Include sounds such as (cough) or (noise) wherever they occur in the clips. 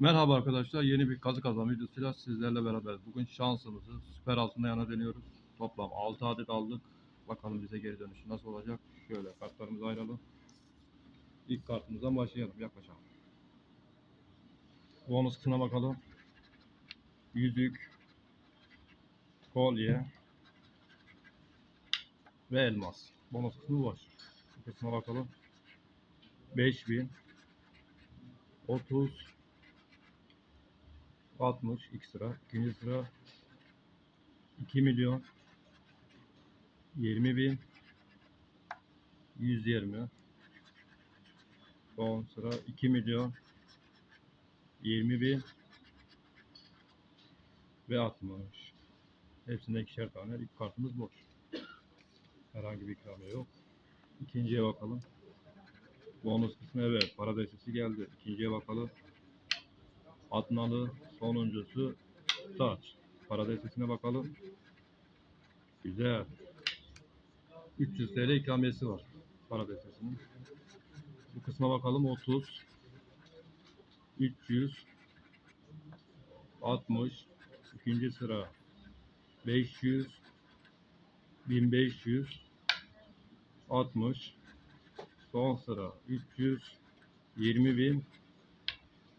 Merhaba arkadaşlar. Yeni bir kazı kazan videosuyla sizlerle beraberiz. Bugün şansımızı süper altında yana deniyoruz. Toplam 6 adet aldık. Bakalım bize geri dönüşü nasıl olacak. Şöyle kartlarımızı ayıralım. İlk kartımızdan başlayalım. Yaklaşalım. Bonus kısmına bakalım. Yüzük, kolye ve elmas. Bonus kısmı boş. Kısma bakalım. 5000 30 60 ilk sıra. ikinci sıra 2 milyon 20 bin 120 son sıra 2 milyon 20 bin ve 60 hepsinde ikişer tane ilk kartımız boş. Herhangi bir ikramiye yok. İkinciye bakalım. Bonus kısmı evet para destesi geldi. İkinciye bakalım. Adnalı sonuncusu Taç. Para destesine bakalım. Güzel. 300 TL ikramiyesi var para destesinin. Bu kısma bakalım 30 300 60 ikinci sıra 500 1500 60 son sıra 300 20 bin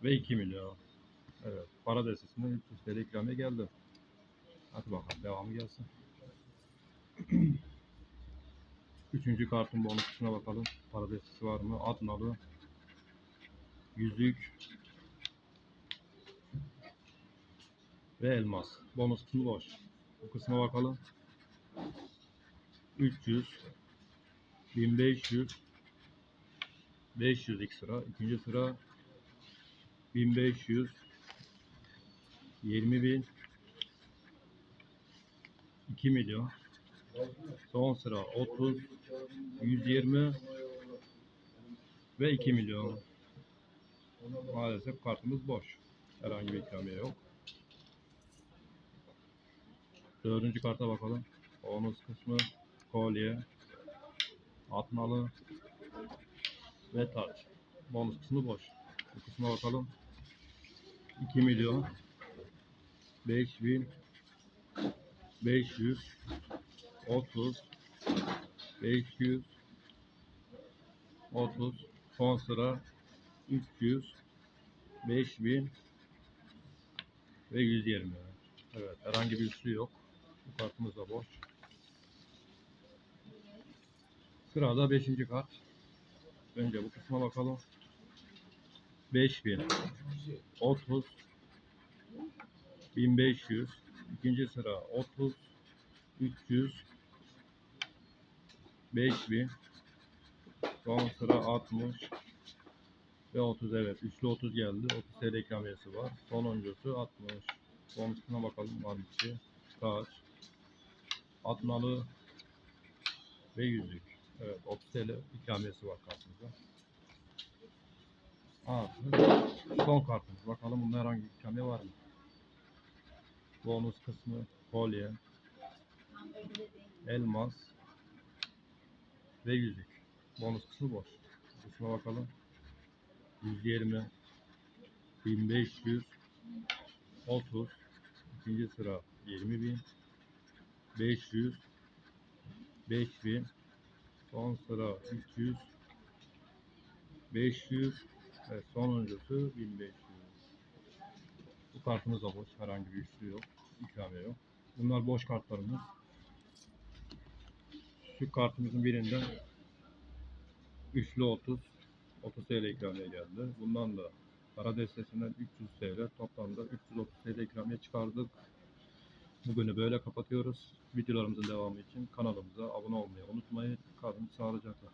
ve 2 milyon. Evet, para destesinden 300 TL ikramiye geldi. Hadi bakalım, devamı gelsin. (clears throat) Üçüncü kartın bonus kısmına bakalım. Para destesi var mı? Adnalı. Yüzük. Ve elmas. Bonus kısmı boş. Bu kısma bakalım. 300. 1500. 500 ilk sıra. ikinci sıra 1500 20 bin 2 milyon. Son sıra 30 120 ve 2 milyon. Maalesef kartımız boş. Herhangi bir ikramiye yok. Dördüncü karta bakalım. Bonus kısmı. Kolye. Atmalı. Ve taç. Bonus kısmı boş. Bu kısma bakalım. 2 milyon 5000 500 30 500 30 son sıra 300 5000 ve 120 evet herhangi bir üstü yok. Bu kartımız da boş. Sırada 5. kart. Önce bu kısma bakalım. 5000 30 1500 ikinci sıra 30 300 5000 son sıra 60 ve 30 evet üçlü 30 geldi. 30 TL ikramiyesi var. Sonuncusu 60 sonuncusuna bakalım var mı şey kaç? Atmalı ve yüzük. Evet 30 TL ikramiyesi var kartımızda. Artı son kartımız. Bakalım bunda herhangi bir ikramiye var mı bonus kısmı kolye, elmas ve yüzük. Bonus kısmı boş. Kısma bakalım. 120 1500 30 ikinci sıra 20.000 500 5000 son sıra 300 500 ve sonuncusu 1500 bu kartımız da boş. Herhangi bir üçlü yok. İkramiye yok. Bunlar boş kartlarımız. Şu kartımızın birinden üçlü 30 30 TL ikramiye geldi. Bundan da para destesinden 300 TL toplamda 330 TL ikramiye çıkardık. Bugünü böyle kapatıyoruz. Videolarımızın devamı için kanalımıza abone olmayı unutmayın. Kalın sağlıcakla.